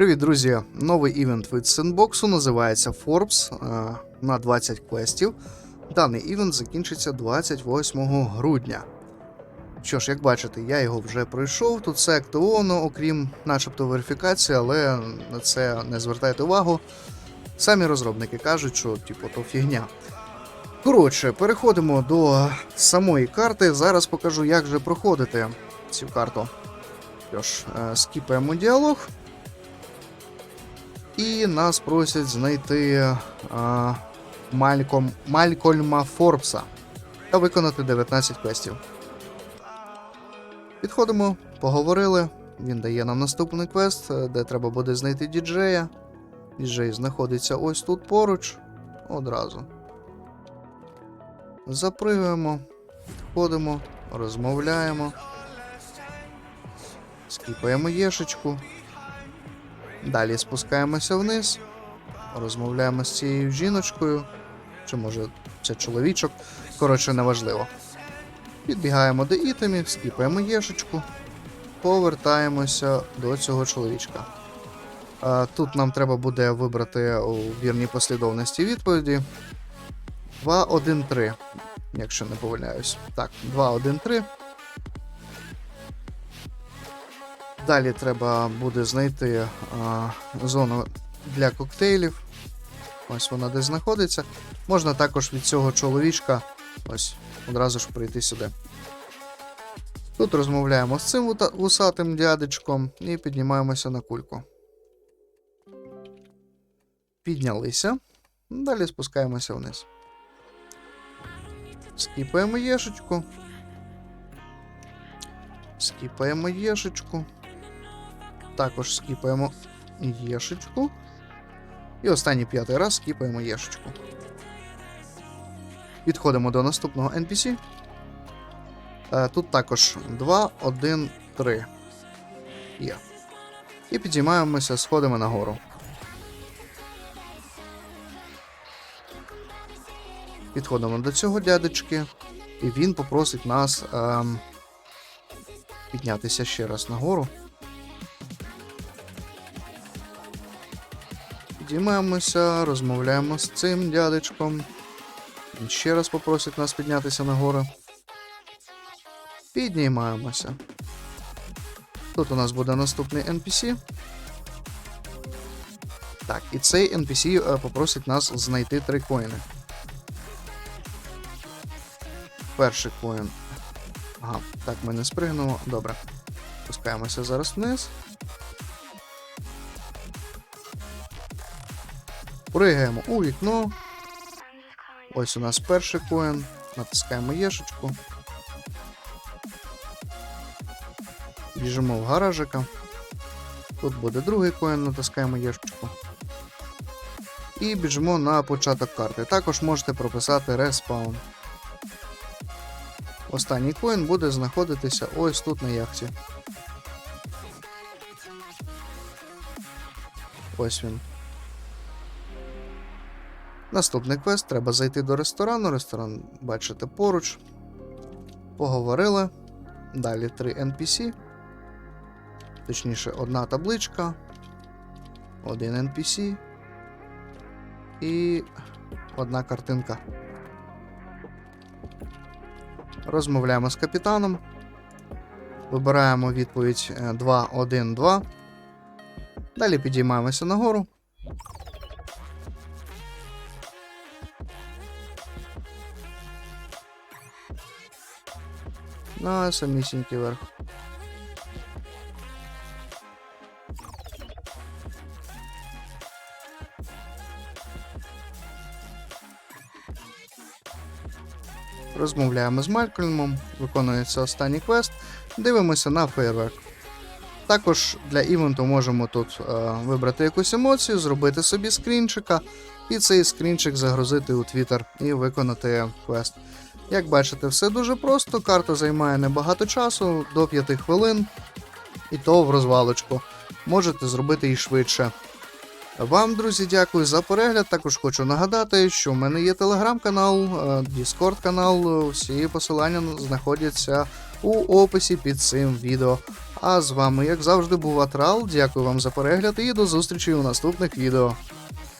Привіт, друзі! Новий івент від Sandbox називається Forbes е, на 20 квестів. Даний івент закінчиться 28 грудня. Що ж, як бачите, я його вже пройшов. Тут все активовано, окрім начебто верифікації, але на це не звертайте увагу. Самі розробники кажуть, що типу, то фігня. Коротше, переходимо до самої карти. Зараз покажу, як же проходити цю карту. Що ж, е, скіпаємо діалог. І нас просять знайти а, Мальком, Малькольма Форбса та виконати 19 квестів. Підходимо, поговорили. Він дає нам наступний квест, е, де треба буде знайти діджея. Діджей знаходиться ось тут поруч. Одразу. Запригуємо, підходимо, розмовляємо. Скіпаємо єшечку. Далі спускаємося вниз, розмовляємо з цією жіночкою, чи може це чоловічок, коротше, неважливо. Підбігаємо до ітемів, скіпаємо єшечку, повертаємося до цього чоловічка. Тут нам треба буде вибрати у вірній послідовності відповіді. 2, 1, 3, якщо не помиляюсь. Так, 2, 1, 3. Далі треба буде знайти а, зону для коктейлів. Ось вона десь знаходиться. Можна також від цього чоловічка ось одразу ж прийти сюди. Тут розмовляємо з цим вусатим дядечком і піднімаємося на кульку. Піднялися. Далі спускаємося вниз. Скіпаємо єшечку. Скіпаємо єшечку. Також скіпаємо єшечку. І останній п'ятий раз скіпаємо єшечку. Підходимо до наступного NPC. Е, Тут також 2, 1, 3. Є. І підіймаємося, сходимо нагору. Підходимо до цього дядечки, і він попросить нас ем, піднятися ще раз нагору. Підіймаємося, розмовляємо з цим дядечком. Він ще раз попросить нас піднятися нагору. Піднімаємося. Тут у нас буде наступний NPC. Так, і цей NPC е, попросить нас знайти три коїни. Перший коін. Ага, так, ми не спригнемо. Добре. Спускаємося зараз вниз. Пригаємо у вікно. Ось у нас перший коін. Натискаємо єшечку. Біжимо в гаражика. Тут буде другий коін, натискаємо єшечку. І біжимо на початок карти. Також можете прописати респаун. Останній коін буде знаходитися ось тут на яхті. Ось він. Наступний квест треба зайти до ресторану. Ресторан бачите поруч. Поговорили. Далі три NPC. Точніше, одна табличка. Один NPC. І одна картинка. Розмовляємо з капітаном. Вибираємо відповідь 2, 1, 2. Далі підіймаємося нагору. На самісінький верх. Розмовляємо з Малькольмом, виконується останній квест, дивимося на фейерверк. Також для івенту можемо тут е, вибрати якусь емоцію, зробити собі скрінчика, і цей скрінчик загрузити у Twitter і виконати квест. Як бачите, все дуже просто. Карта займає небагато часу, до 5 хвилин, і то в розвалочку. Можете зробити і швидше. Вам, друзі, дякую за перегляд. Також хочу нагадати, що в мене є телеграм-канал, Discord канал. Всі посилання знаходяться у описі під цим відео. А з вами, як завжди, був Атрал. Дякую вам за перегляд і до зустрічі у наступних відео.